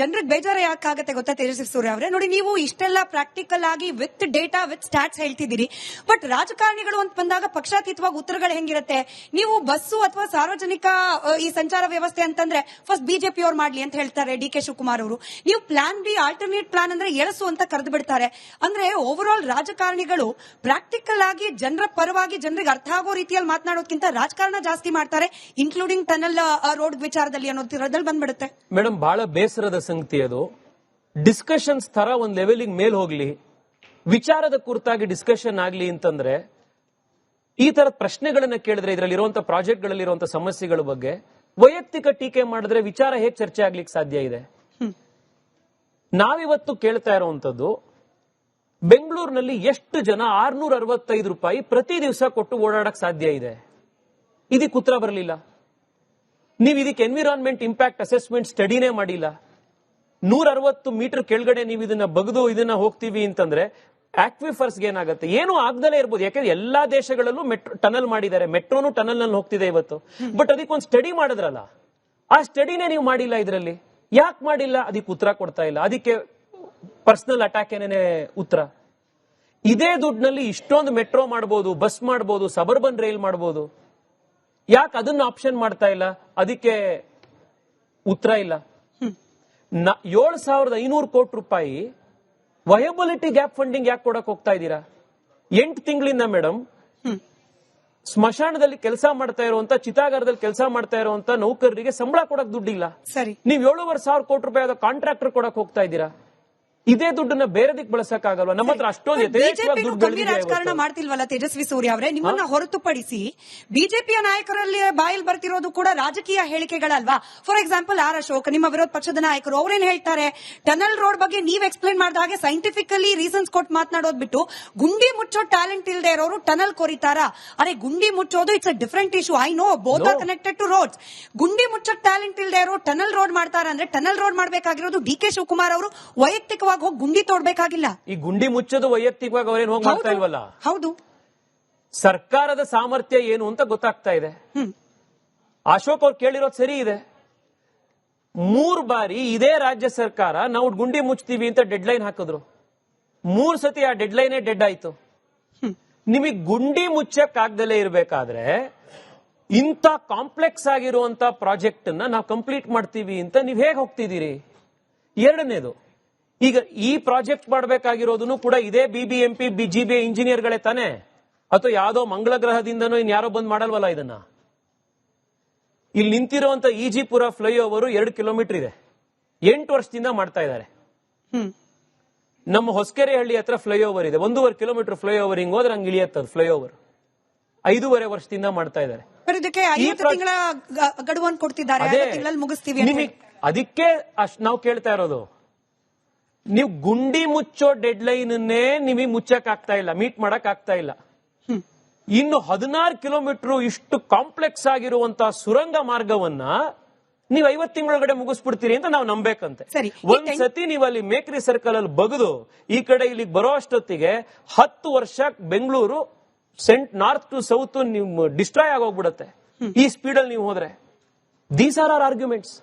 ಜನರಿಗೆ ಬೇಜಾರ ಯಾಕಾಗತ್ತೆ ಗೊತ್ತಾ ತೇಜಸ್ವಿ ಸೂರ್ಯ ಅವರೇ? ನೋಡಿ, ನೀವು ಇಷ್ಟೆಲ್ಲ ಪ್ರಾಕ್ಟಿಕಲ್ ಆಗಿ ವಿತ್ ಡೇಟಾ ವಿತ್ ಸ್ಟಾಟ್ಸ್ ಹೇಳ್ತಿದ್ದೀರಿ. ಬಟ್ ರಾಜಕಾರಣಿಗಳು ಅಂತ ಬಂದಾಗ ಪಕ್ಷಾತೀತವಾಗಿ ಉತ್ತರಗಳು ಹೆಂಗಿರುತ್ತೆ? ನೀವು ಬಸ್ಸು ಅಥವಾ ಸಾರ್ವಜನಿಕ ಈ ಸಂಚಾರ ವ್ಯವಸ್ಥೆ ಅಂತಂದ್ರೆ ಫಸ್ಟ್ ಬಿಜೆಪಿ ಅವ್ರು ಮಾಡ್ಲಿ ಅಂತ ಹೇಳ್ತಾರೆ ಡಿ ಕೆ ಶಿವಕುಮಾರ್ ಅವರು. ನೀವು ಪ್ಲಾನ್ ಬಿ ಆಲ್ಟರ್ನೇಟ್ ಪ್ಲಾನ್ ಅಂದ್ರೆ ಎಳಸು ಅಂತ ಕರೆದು ಬಿಡ್ತಾರೆ. ಅಂದ್ರೆ ಓವರ್ ಆಲ್ ರಾಜಕಾರಣಿಗಳು ಪ್ರಾಕ್ಟಿಕಲ್ ಆಗಿ ಜನರ ಪರವಾಗಿ ಜನರಿಗೆ ಅರ್ಥ ಆಗೋ ರೀತಿಯಲ್ಲಿ ಮಾತನಾಡೋದಕ್ಕಿಂತ ರಾಜಕಾರಣ ಜಾಸ್ತಿ ಮಾಡ್ತಾರೆ ಇನ್ಕ್ಲೂಡಿಂಗ್ ಟನಲ್ ರೋಡ್ ವಿಚಾರದಲ್ಲಿ ಅನ್ನೋದ್ರಲ್ಲಿ ಬಂದ್ಬಿಡುತ್ತೆ. ಮೇಡಮ್ ಬಹಳ ಬೇಸರದ ಸಂಗತಿ ಅದು. ಡಿಸ್ಕಷನ್ಸ್ ತರ ಒಂದ್ ಲೆವೆಲಿಗೆ ಮೇಲ್ ಹೋಗ್ಲಿ. ವಿಚಾರದ ಕುರಿತಾಗಿ ಡಿಸ್ಕಷನ್ ಆಗ್ಲಿ ಅಂತಂದ್ರೆ ಈ ತರದ ಪ್ರಶ್ನೆಗಳನ್ನ ಕೇಳಿದ್ರೆ ಇದರಲ್ಲಿ ಇರುವಂತ ಪ್ರಾಜೆಕ್ಟ್ಗಳಲ್ಲಿ ಇರುವಂತ ಸಮಸ್ಯೆಗಳ ಬಗ್ಗೆ ವೈಯಕ್ತಿಕ ಟೀಕೆ ಮಾಡಿದ್ರೆ ವಿಚಾರ ಹೇಗೆ ಚರ್ಚೆ ಆಗ್ಲಿಕ್ಕೆ ಸಾಧ್ಯ ಇದೆ? ನಾವಿವತ್ತು ಕೇಳ್ತಾ ಇರುವಂತದ್ದು ಬೆಂಗಳೂರಿನಲ್ಲಿ ಎಷ್ಟು ಜನ ಆರ್ನೂರ ಅರವತ್ತೈದು ರೂಪಾಯಿ ಪ್ರತಿ ದಿವಸ ಕೊಟ್ಟು ಓಡಾಡಕ್ ಸಾಧ್ಯ ಇದೆ? ಇದಕ್ಕೆ ಉತ್ತರ ಬರಲಿಲ್ಲ. ನೀವು ಇದಕ್ಕೆ ಎನ್ವಿರಾನ್ಮೆಂಟ್ ಇಂಪ್ಯಾಕ್ಟ್ ಅಸೆಸ್ಮೆಂಟ್ ಸ್ಟಡಿನೇ ಮಾಡಿಲ್ಲ. ನೂರ ಅರವತ್ತು ಮೀಟರ್ ಕೆಳಗಡೆ ನೀವು ಇದನ್ನ ಬಗ್ದು ಇದನ್ನ ಹೋಗ್ತೀವಿ ಅಂತಂದ್ರೆ ಆಕ್ವಿಫರ್ಸ್ ಏನಾಗುತ್ತೆ? ಏನು ಆಗ್ದಲೇ ಇರ್ಬೋದು. ಯಾಕಂದ್ರೆ ಎಲ್ಲಾ ದೇಶಗಳಲ್ಲೂ ಮೆಟ್ರೋ ಟನಲ್ ಮಾಡಿದ್ದಾರೆ. ಮೆಟ್ರೋನು ಟನಲ್ನಲ್ಲಿ ಹೋಗ್ತಿದೆ ಇವತ್ತು. ಬಟ್ ಅದಕ್ಕೊಂದು ಸ್ಟಡಿ ಮಾಡಿದ್ರಲ್ಲ? ಆ ಸ್ಟಡಿನೇ ನೀವು ಮಾಡಿಲ್ಲ ಇದರಲ್ಲಿ. ಯಾಕೆ ಮಾಡಿಲ್ಲ? ಅದಕ್ಕೆ ಉತ್ತರ ಕೊಡ್ತಾ ಇಲ್ಲ. ಅದಕ್ಕೆ ಪರ್ಸನಲ್ ಅಟ್ಯಾಕ್ ಏನೇನೆ ಉತ್ತರ? ಇದೇ ದುಡ್ಡಿನಲ್ಲಿ ಇಷ್ಟೊಂದು ಮೆಟ್ರೋ ಮಾಡ್ಬೋದು, ಬಸ್ ಮಾಡ್ಬೋದು, ಸಬರ್ಬನ್ ರೈಲ್ ಮಾಡ್ಬೋದು. ಯಾಕೆ ಅದನ್ನ ಆಪ್ಷನ್ ಮಾಡ್ತಾ ಇಲ್ಲ? ಅದಕ್ಕೆ ಉತ್ತರ ಇಲ್ಲ. ಏಳು ಸಾವಿರದ ಐನೂರು ಕೋಟಿ ರೂಪಾಯಿ ವಯಬಿಲಿಟಿ ಗ್ಯಾಪ್ ಫಂಡಿಂಗ್ ಯಾಕೆ ಕೊಡಕ್ ಹೋಗ್ತಾ ಇದ್ದೀರಾ? ಎಂಟು ತಿಂಗಳಿಂದ ಮೇಡಮ್ ಸ್ಮಶಾನದಲ್ಲಿ ಕೆಲಸ ಮಾಡ್ತಾ ಇರುವಂತ ಚಿತಾಗಾರದಲ್ಲಿ ಕೆಲಸ ಮಾಡ್ತಾ ಇರುವಂತ ನೌಕರರಿಗೆ ಸಂಬಳ ಕೊಡಕ್ ದುಡ್ಡಿಲ್ಲ. ಸರಿ. ನೀವು ಏಳುವರೆ ಸಾವಿರ ಕೋಟಿ ರೂಪಾಯಿ ಕಾಂಟ್ರಾಕ್ಟರ್ ಕೊಡಕ್ ಹೋಗ್ತಾ ಇದ್ದೀರಾ? ಇದೇ ದುಡ್ಡನ್ನ ಬೇರೆ ದಿಕ್ ಆಗಲ್ವಾ ನಮ್ಮ ಹತ್ರ ಅಷ್ಟೊಂದು ಬಿಜೆಪಿ ರಾಜಕಾರಣ ಮಾಡ್ತಿಲ್ವಲ್ಲ ತೇಜಸ್ವಿ ಸೂರ್ಯ ಅವರೇ? ನಿಮ್ಮನ್ನ ಹೊರತುಪಡಿಸಿ ಬಿಜೆಪಿಯ ನಾಯಕರಲ್ಲಿ ಬಾಯಲ್ಲಿ ಬರ್ತಿರೋದು ಕೂಡ ರಾಜಕೀಯ ಹೇಳಿಕೆಗಳಲ್ವಾ? ಫಾರ್ ಎಕ್ಸಾಂಪಲ್ ಆರ್ ಅಶೋಕ್ ನಿಮ್ಮ ವಿರೋಧ ಪಕ್ಷದ ನಾಯಕರು ಅವ್ರೇನ್ ಹೇಳ್ತಾರೆ? ಟನಲ್ ರೋಡ್ ಬಗ್ಗೆ ನೀವ್ ಎಕ್ಸ್ಪ್ಲೇನ್ ಮಾಡಿದ ಹಾಗೆ ಸೈಂಟಿಫಿಕಲಿ ರೀಸನ್ಸ್ ಕೊಟ್ಟು ಮಾತನಾಡೋದ್ ಬಿಟ್ಟು ಗುಂಡಿ ಮುಚ್ಚೋ ಟ್ಯಾಲೆಂಟ್ ಇಲ್ಲದೆ ಇರೋರು ಟನಲ್ ಕೊರಿತಾರಾ? ಅರೆ ಗುಂಡಿ ಮುಚ್ಚೋದು it's a different issue I know both are connected to roads ಗುಂಡಿ ಮುಚ್ಚೋ ಟ್ಯಾಲೆಂಟ್ ಇಲ್ಲದೆ ಇರೋ ಟನಲ್ ರೋಡ್ ಮಾಡ್ತಾರ ಅಂದ್ರೆ ಟನಲ್ ರೋಡ್ ಮಾಡಬೇಕಾಗಿರೋದು ಡಿ ಕೆ ಶಿವಕುಮಾರ್ ಅವರು ವೈಯಕ್ತಿಕವಾಗಿ ಹೋಗಿ ಗುಂಡಿ ತೋಡ್ಬೇಕಾಗಿಲ್ಲ? ಈ ಗುಂಡಿ ಮುಚ್ಚೋದು ವೈಯಕ್ತಿಕವಾಗಿ ಅವ್ರೇನು ಹೋಗಿ ಮಾಡ್ತಾ. ಇಲ್ವಲ್ಲ? ಹೌದು. ಸರ್ಕಾರದ ಸಾಮರ್ಥ್ಯ ಏನು ಅಂತ ಗೊತ್ತಾಗ್ತಾ ಇದೆ. ಅಶೋಕ್ ಅವ್ರು ಕೇಳಿರೋದು ಸರಿ ಇದೆ. ಮೂರ್ ಬಾರಿ ಇದೇ ರಾಜ್ಯ ಸರ್ಕಾರ ನಾವು ಗುಂಡಿ ಮುಚ್ತೀವಿ ಅಂತ ಡೆಡ್ ಲೈನ್ ಹಾಕಿದ್ರು. ಮೂರ್ ಸತಿ ಆ ಡೆಡ್ ಲೈನೇ ಡೆಡ್ ಆಯ್ತು. ನಿಮಗೆ ಗುಂಡಿ ಮುಚ್ಚಕ್ ಆಗ್ದಲೇ ಇರಬೇಕಾದ್ರೆ ಇಂಥ ಕಾಂಪ್ಲೆಕ್ಸ್ ಆಗಿರುವಂತ ಪ್ರಾಜೆಕ್ಟ್ ನಾವು ಕಂಪ್ಲೀಟ್ ಮಾಡ್ತೀವಿ ಅಂತ ನೀವ್ ಹೇಗೆ ಹೋಗ್ತಿದ್ದೀರಿ? ಎರಡನೇದು ಈಗ ಈ ಪ್ರಾಜೆಕ್ಟ್ ಮಾಡಬೇಕಾಗಿರೋದನ್ನು ಕೂಡ ಇದೇ ಬಿಬಿಎಂಪಿ ಬಿಜಿಬಿ ಇಂಜಿನಿಯರ್ಗಳೇ ತಾನೇ? ಅಥವಾ ಯಾವುದೋ ಮಂಗಳ ಗ್ರಹದಿಂದನೋ ಇನ್ಯಾರೋ ಬಂದ್ ಮಾಡಲ್ವಲ್ಲ ಇದನ್ನ? ಇಲ್ಲಿ ನಿಂತಿರುವಂತ ಈಜಿಪುರ ಫ್ಲೈಓವರ್ ಎರಡು ಕಿಲೋಮೀಟರ್ ಇದೆ. ಎಂಟು ವರ್ಷದಿಂದ ಮಾಡ್ತಾ ಇದ್ದಾರೆ. ಹ್ಮ್. ನಮ್ಮ ಹೊಸಕೆರೆಹಳ್ಳಿ ಹತ್ರ ಫ್ಲೈಓವರ್ ಇದೆ. ಒಂದೂವರೆ ಕಿಲೋಮೀಟರ್ ಫ್ಲೈಓವರ್ ಹಿಂಗ್ ಹೋದ್ರೆ ಹಂಗೆ ಇಳಿಯತ್ತದ ಫ್ಲೈಓವರ್. ಐದೂವರೆ ವರ್ಷದಿಂದ ಮಾಡ್ತಾ ಇದ್ದಾರೆ. ಅದಕ್ಕೆ ಅಷ್ಟು ನಾವು ಕೇಳ್ತಾ ಇರೋದು. ನೀವು ಗುಂಡಿ ಮುಚ್ಚೋ ಡೆಡ್ ಲೈನ್ನೇ ನಿಮಗೆ ಮುಚ್ಚಕ್ ಆಗ್ತಾ ಇಲ್ಲ ಮೀಟ್ ಮಾಡಕ್ ಆಗ್ತಾ ಇಲ್ಲ. ಇನ್ನು ಹದಿನಾರು ಕಿಲೋಮೀಟರ್ ಇಷ್ಟು ಕಾಂಪ್ಲೆಕ್ಸ್ ಆಗಿರುವಂತಹ ಸುರಂಗ ಮಾರ್ಗವನ್ನ ನೀವು ಐವತ್ ತಿಂಗಳೊಳಗಡೆ ಮುಗಿಸ್ಬಿಡ್ತೀರಿ ಅಂತ ನಾವು ನಂಬೇಕಂತೆ. ಒಂದ್ ಸತಿ ನೀವು ಅಲ್ಲಿ ಮೇಕ್ರಿ ಸರ್ಕಲ್ ಅಲ್ಲಿ ಬಗದು ಈ ಕಡೆ ಇಲ್ಲಿಗೆ ಬರೋ ಅಷ್ಟೊತ್ತಿಗೆ ಹತ್ತು ವರ್ಷ ಬೆಂಗಳೂರು ಸೆಂಟ್ ನಾರ್ತ್ ಟು ಸೌತ್ ನೀವು ಡಿಸ್ಟ್ರಾಯ್ ಆಗೋಗ್ಬಿಡತ್ತೆ. ಈ ಸ್ಪೀಡ್ ಅಲ್ಲಿ ನೀವು ಹೋದ್ರೆ. These are R arguments